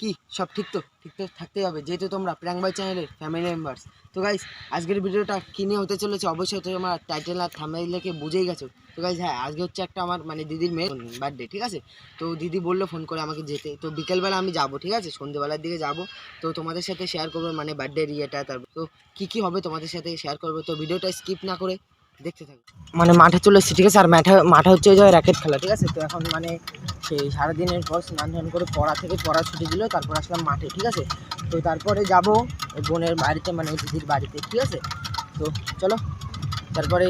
কি? সব ঠিক তো? ঠিক তো থাকতেই হবে, যেহেতু তোমরা প্র্যাঙ্ক বাই চ্যানেলের ফ্যামিলি মেম্বার্স তো গাইস আজকের ভিডিওটা কি নিয়ে হতে চলেছে? অবশ্যই তোমরা টাইটেল আর দেখে বুঝেই গেছো। তো গাইস হ্যাঁ আজকে হচ্ছে একটা আমার মানে দিদির মেয়ে বার্থডে ঠিক আছে? তো দিদি বলল ফোন করে আমাকে যেতে। তো বিকেলবেলা আমি যাব, ঠিক আছে? সন্ধ্যেবেলার দিকে যাব। তো তোমাদের সাথে শেয়ার করব মানে বার্থডে ইয়েটা, তারপর তো কী কী হবে তোমাদের সাথে শেয়ার করব। তো ভিডিওটা স্কিপ না করে দেখতে থাকো। মানে মাঠে চলে এসেছি, ঠিক আছে? আর মাঠে মাঠে হচ্ছে ওই যে র্যাকেট খেলা, ঠিক আছে? তো এখন মানে সেই সারাদিনের পর স্নান টান করে পড়া থেকে পড়া ছুটি দিল, তারপর আসলাম মাঠে, ঠিক আছে? তো তারপরে যাব বোনের বাড়িতে মানে ওই দিদির বাড়িতে, ঠিক আছে? তো চলো, তারপরে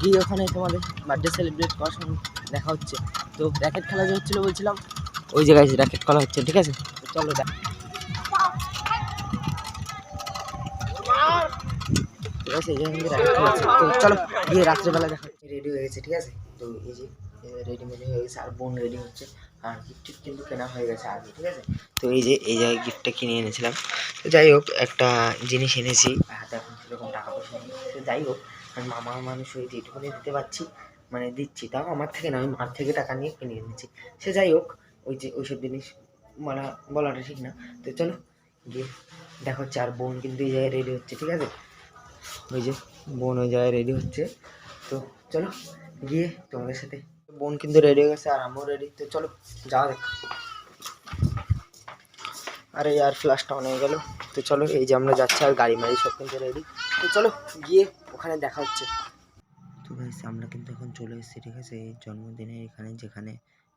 গিয়ে ওখানে তোমাদের বার্থডে সেলিব্রেট করার সময় দেখা হচ্ছে। তো র্যাকেট খেলা যে হচ্ছিল বলছিলাম, ওই জায়গায় র্যাকেট খেলা হচ্ছে, ঠিক আছে? চলো দেখ। ঠিক আছে? এই র্যাকেট খেলা হচ্ছে তো চলো, গিয়ে রাত্রেবেলা দেখা রেডি হয়ে গেছে, ঠিক আছে? তো এই যে রেডি মেডি হয়ে গেছে, আর বোন রেডি হচ্ছে। আর গিফট কিন্তু কেনা হয়ে গেছে আগে, ঠিক আছে? তো এই যে, এই জায়গায় গিফটটা কিনে এনেছিলাম। তো যাই হোক, একটা জিনিস এনেছি। হাতে এখন সেরকম টাকা পয়সা নেই। তো যাই হোক, আমি মামা মানুষ হয়ে যেটুকুনি দিতে পারছি। মানে দিচ্ছি, তাও আমার থেকে না, আমি মার থেকে টাকা নিয়ে কিনে এনেছি। সে যাই হোক, ওই যে, ওইসব জিনিস বলা বলাটা ঠিক না। তো চলো, গিয়ে দেখো চার বোন কিন্তু এই জায়গায় রেডি হচ্ছে, ঠিক আছে? ওই যে বোন ওই জায়গায় রেডি হচ্ছে। তো চলো, গিয়ে তোমাদের সাথে। বোন কিন্তু রেডি হয়ে গেছে আর আমিও রেডি তো চলো, যাওয়া দেখ আরে আর ফ্লাশটা অনেক গেল। তো চলো, এই যে আমরা যাচ্ছি আর গাড়ি মাড়ি সব কিন্তু রেডি তো চলো, গিয়ে ওখানে দেখা হচ্ছে। তো গাইস আমরা কিন্তু এখন চলে এসেছি, ঠিক আছে? এই জন্মদিনে এখানে, যেখানে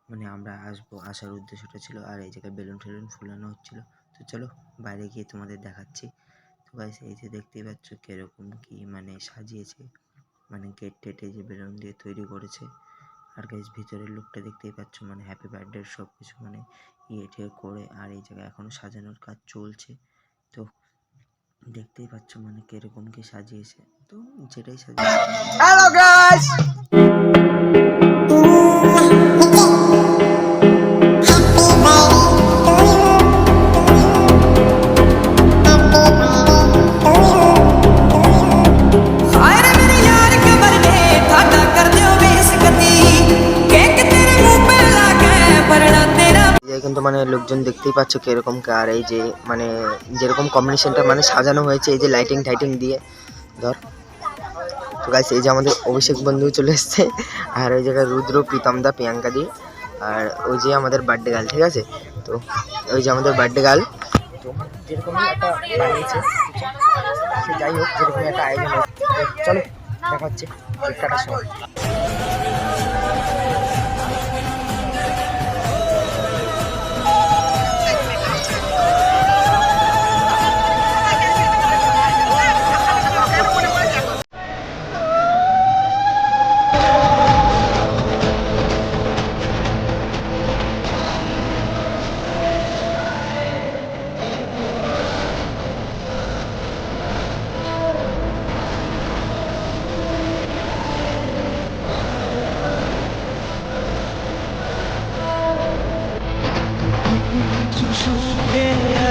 মানে আমরা আসব আসার উদ্দেশ্যটা ছিল। আর এই জায়গায় বেলুন টেলুন ফুলানো হচ্ছিল। তো চলো, বাইরে গিয়ে তোমাদের দেখাচ্ছি। গাইস এই যে দেখতেই পাচ্ছ কীরকম কি মানে সাজিয়েছে। মানে গেট টেটে যে বেলুন দিয়ে তৈরি করেছে। আর গাইস ভিতরের লুকটা দেখতেই পাচ্ছ মানে হ্যাপি বার্থডে সব কিছু মানে ইয়ে টিয়ে করে আর এই জায়গায় এখনও সাজানোর কাজ চলছে। তো দেখতেই পাচ্ছ মানে কীরকম কি সাজিয়েছে। তো যেটাই সাজিয়েছে। লোকজন দেখতেই পাচ্ছ কীরকম আর এই যে মানে যেরকম কম্বিনেশনটা মানে সাজানো হয়েছে, এই যে লাইটিং টাইটিং দিয়ে। ধর। তো গাইস এই যে আমাদের অভিষেক বন্ধু চলে এসছে, আর ওই জায়গায় রুদ্র প্রীতমদা প্রিয়াঙ্কা দি, আর ওই যে আমাদের বার্থডে গার্ল ঠিক আছে? তো ওই যে আমাদের বার্থডে গার্ল তো যেরকম একটা বানিয়েছে, সে যাই হোক যেরকম একটা আয়োজন চলো দেখা হচ্ছে কেক কাটার সময়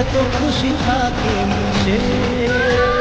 तो खुशी था मुझे।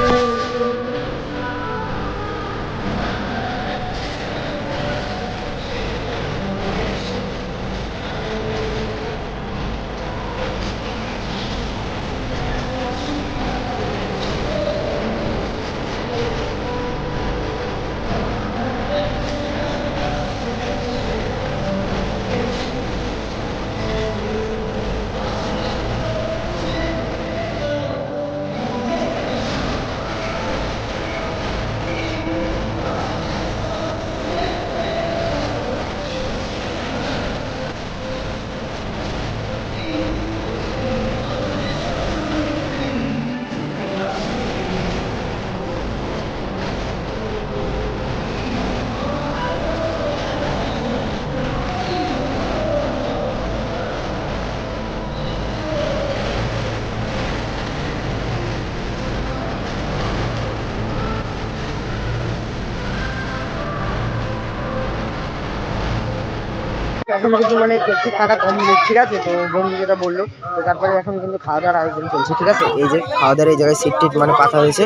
এখন কিন্তু মানে কেকটি কাটা কমপ্লিট ঠিক আছে? তো বন্ধু যেটা বলল, তো তারপরে এখন কিন্তু খাওয়া দাওয়ার আয়োজন চলছে, ঠিক আছে? এই যে খাওয়া দাওয়ার এই জায়গায় সিট টিট মানে পাতা হয়েছে।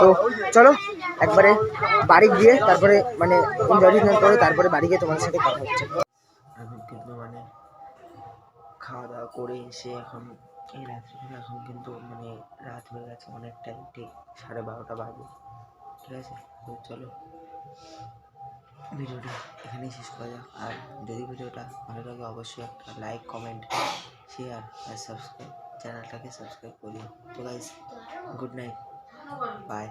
তো চলো, একবারে বাড়ি গিয়ে তারপরে মানে এনজয় করে তারপরে বাড়ি গিয়ে তোমার সাথে কথা হচ্ছে। এখন কিন্তু মানে খাওয়া দাওয়া করে এসে এখন এই রাত্রিবেলা এখন কিন্তু মানে রাত হয়ে গেছে অনেকটাই, ঠিক সাড়ে বারোটা বাজে, ঠিক আছে? তো চলো। ভিডিওটা এখানেই শেষ করা যাক। আর যদি ভিডিওটা ভালো লাগে, অবশ্যই একটা লাইক কমেন্ট শেয়ার আর সাবস্ক্রাইব চ্যানেলটাকে সাবস্ক্রাইব করি তো গাইস গুড নাইট বাই